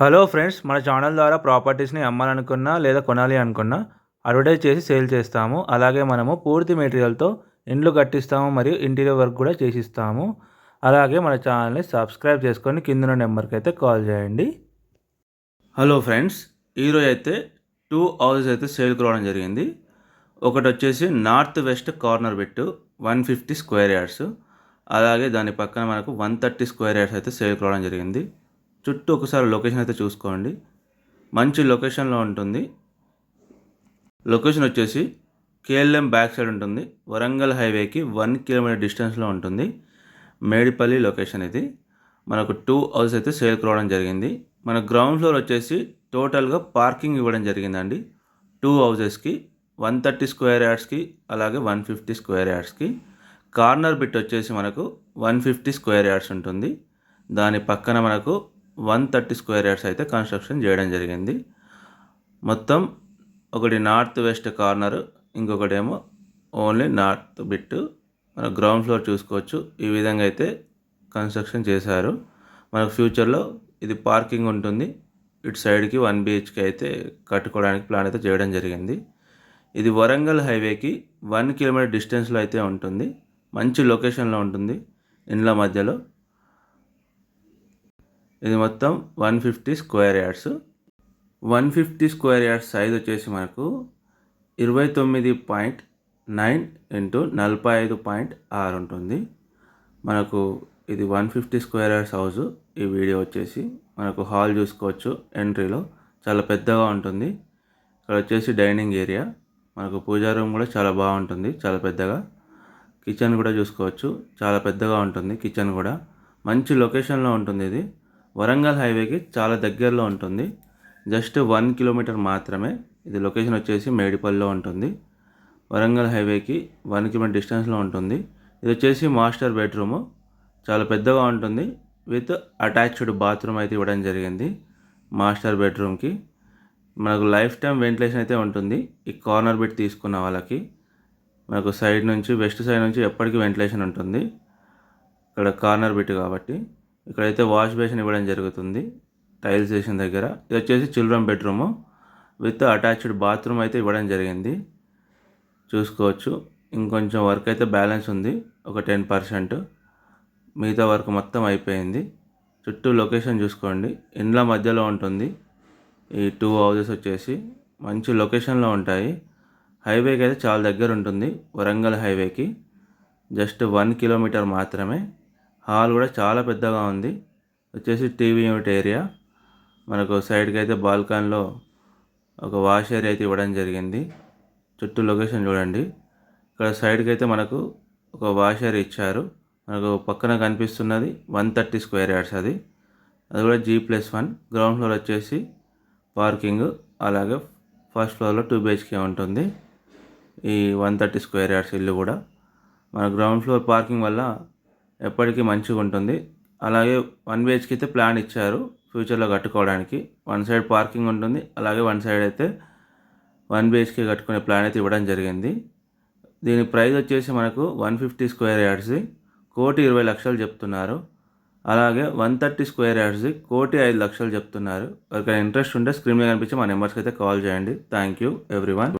Hello friends మన channel ద్వారా ప్రాపర్టీస్ని అమ్మాలనుకున్నా లేదా కొనాలి అనుకున్నా అడ్వర్టైజ్ చేసి సేల్ చేస్తాము. అలాగే మనము పూర్తి మెటీరియల్తో ఇండ్లు కట్టిస్తాము మరియు ఇంటీరియర్ వర్క్ కూడా చేసిస్తాము. అలాగే మన ఛానల్ని సబ్స్క్రైబ్ చేసుకొని కింద నెంబర్కి అయితే కాల్ చేయండి. హలో ఫ్రెండ్స్ ఈరోజు అయితే టూ హౌసెస్ అయితే సేల్కి రావడం జరిగింది. ఒకటి వచ్చేసి నార్త్ వెస్ట్ కార్నర్ పెట్టు వన్ ఫిఫ్టీ స్క్వేర్ యార్డ్స్. అలాగే దాని పక్కన మనకు వన్ థర్టీ స్క్వేర్ యార్డ్స్ అయితే సేల్కి రావడం జరిగింది. చుట్టూ ఒకసారి లొకేషన్ అయితే చూసుకోండి. మంచి లొకేషన్లో ఉంటుంది. లొకేషన్ వచ్చేసి కేఎల్ఎం బ్యాక్ సైడ్ ఉంటుంది. వరంగల్ హైవేకి వన్ కిలోమీటర్ డిస్టెన్స్లో ఉంటుంది. మేడిపల్లి లొకేషన్ ఇది. మనకు టూ హౌస్ అయితే సేల్కి రావడం జరిగింది. మన గ్రౌండ్ ఫ్లోర్ వచ్చేసి టోటల్గా పార్కింగ్ ఇవ్వడం జరిగిందండి. టూ హౌసెస్కి వన్ థర్టీ స్క్వేర్ యార్డ్స్కి అలాగే వన్ ఫిఫ్టీ స్క్వేర్ యార్డ్స్కి. కార్నర్ బిట్ వచ్చేసి మనకు వన్ ఫిఫ్టీ స్క్వేర్ యార్డ్స్ ఉంటుంది. దాని పక్కన మనకు వన్ థర్టీ స్క్వేర్ యార్డ్స్ అయితే కన్స్ట్రక్షన్ చేయడం జరిగింది. మొత్తం ఒకటి నార్త్ వెస్ట్ కార్నర్ ఇంకొకటేమో ఓన్లీ నార్త్ బిట్. మన గ్రౌండ్ ఫ్లోర్ చూసుకోవచ్చు. ఈ విధంగా అయితే కన్స్ట్రక్షన్ చేశారు. మనకు ఫ్యూచర్లో ఇది పార్కింగ్ ఉంటుంది. ఇటు సైడ్కి వన్ బిహెచ్కే అయితే కట్టుకోవడానికి ప్లాన్ అయితే చేయడం జరిగింది. ఇది వరంగల్ హైవేకి వన్ కిలోమీటర్ డిస్టెన్స్లో అయితే ఉంటుంది. మంచి లొకేషన్లో ఉంటుంది. ఇండ్ల మధ్యలో. ఇది మొత్తం one fifty square yards. One fifty square yards size వచ్చేసి మనకు ఇరవై తొమ్మిది పాయింట్ నైన్ ఇంటూ నలభై ఐదు పాయింట్ ఆరు ఉంటుంది. మనకు ఇది one fifty square yards house ఈ వీడియో వచ్చేసి మనకు హాల్ చూసుకోవచ్చు ఎంట్రీలో చాలా పెద్దగా ఉంటుంది. ఇక్కడ వచ్చేసి డైనింగ్ ఏరియా మనకు పూజా రూమ్ కూడా చాలా బాగుంటుంది చాలా పెద్దగా. కిచెన్ కూడా చూసుకోవచ్చు చాలా పెద్దగా ఉంటుంది కిచెన్ కూడా. మంచి లొకేషన్లో ఉంటుంది ఇది. వరంగల్ హైవేకి చాలా దగ్గరలో ఉంటుంది. జస్ట్ వన్ కిలోమీటర్ మాత్రమే. ఇది లొకేషన్ వచ్చేసి మేడిపల్లిలో ఉంటుంది. వరంగల్ హైవేకి వన్ కిలోమీటర్ డిస్టెన్స్లో ఉంటుంది. ఇది వచ్చేసి మాస్టర్ బెడ్రూము. చాలా పెద్దగా ఉంటుంది. విత్ అటాచ్డ్ బాత్రూమ్ అయితే ఇవ్వడం జరిగింది మాస్టర్ బెడ్రూమ్కి. మనకు లైఫ్ టైం వెంటిలేషన్ అయితే ఉంటుంది. ఈ కార్నర్ బెడ్ తీసుకున్న వాళ్ళకి. మనకు సైడ్ నుంచి వెస్ట్ సైడ్ నుంచి ఎప్పటికీ వెంటిలేషన్ ఉంటుంది. ఇక్కడ కార్నర్ బెడ్ కాబట్టి. ఇక్కడైతే వాష్ బేసిన్ ఇవ్వడం జరుగుతుంది టైల్స్ వేసిన దగ్గర. ఇది వచ్చేసి children bedroom. With attached bathroom అయితే ఇవ్వడం జరిగింది. చూసుకోవచ్చు. ఇంకొంచెం వర్క్ అయితే బ్యాలెన్స్ ఉంది ఒక టెన్ పర్సెంట్. మిగతా వర్క్ మొత్తం అయిపోయింది. చుట్టూ లొకేషన్ చూసుకోండి. ఇండ్ల మధ్యలో ఉంటుంది. ఈ టూ హౌజెస్ వచ్చేసి మంచి లొకేషన్లో ఉంటాయి. హైవేకి అయితే చాలా దగ్గర ఉంటుంది వరంగల్ హైవేకి. జస్ట్ వన్ కిలోమీటర్ మాత్రమే. హాల్ కూడా చాలా పెద్దగా ఉంది. వచ్చేసి టీవీ యూనిట్ ఏరియా. మనకు సైడ్కి అయితే బాల్కాన్లో ఒక వాష్ ఏరియా అయితే ఇవ్వడం జరిగింది. చుట్టూ లొకేషన్ చూడండి. ఇక్కడ సైడ్కి అయితే మనకు ఒక వాష్ ఏరియా ఇచ్చారు. మనకు పక్కన కనిపిస్తున్నది వన్ థర్టీ స్క్వేర్ యార్డ్స్ అది. అది కూడా G plus one. Ground floor వచ్చేసి పార్కింగ్. అలాగే ఫస్ట్ ఫ్లోర్లో టూ బిహెచ్కే ఉంటుంది. ఈ వన్ థర్టీ స్క్వేర్ యార్డ్స్ ఇల్లు కూడా. మన గ్రౌండ్ ఫ్లోర్ పార్కింగ్ వల్ల ఎప్పటికీ మంచిగా ఉంటుంది. అలాగే వన్ బిహెచ్కి అయితే ప్లాన్ ఇచ్చారు ఫ్యూచర్లో కట్టుకోవడానికి. వన్ సైడ్ పార్కింగ్ ఉంటుంది. అలాగే వన్ సైడ్ అయితే వన్ బిహెచ్కే కట్టుకునే ప్లాన్ అయితే ఇవ్వడం జరిగింది. దీని ప్రైస్ వచ్చేసి మనకు వన్ ఫిఫ్టీ స్క్వేర్ యార్డ్స్ కోటి ఇరవై లక్షలు చెప్తున్నారు. అలాగే వన్ థర్టీ స్క్వేర్ యార్డ్స్ కోటి ఐదు లక్షలు చెప్తున్నారు. ఎవరికైనా ఇంట్రెస్ట్ ఉంటే స్క్రీన్ మీద కనిపించి మా నెంబర్స్కి అయితే కాల్ చేయండి. Thank you everyone.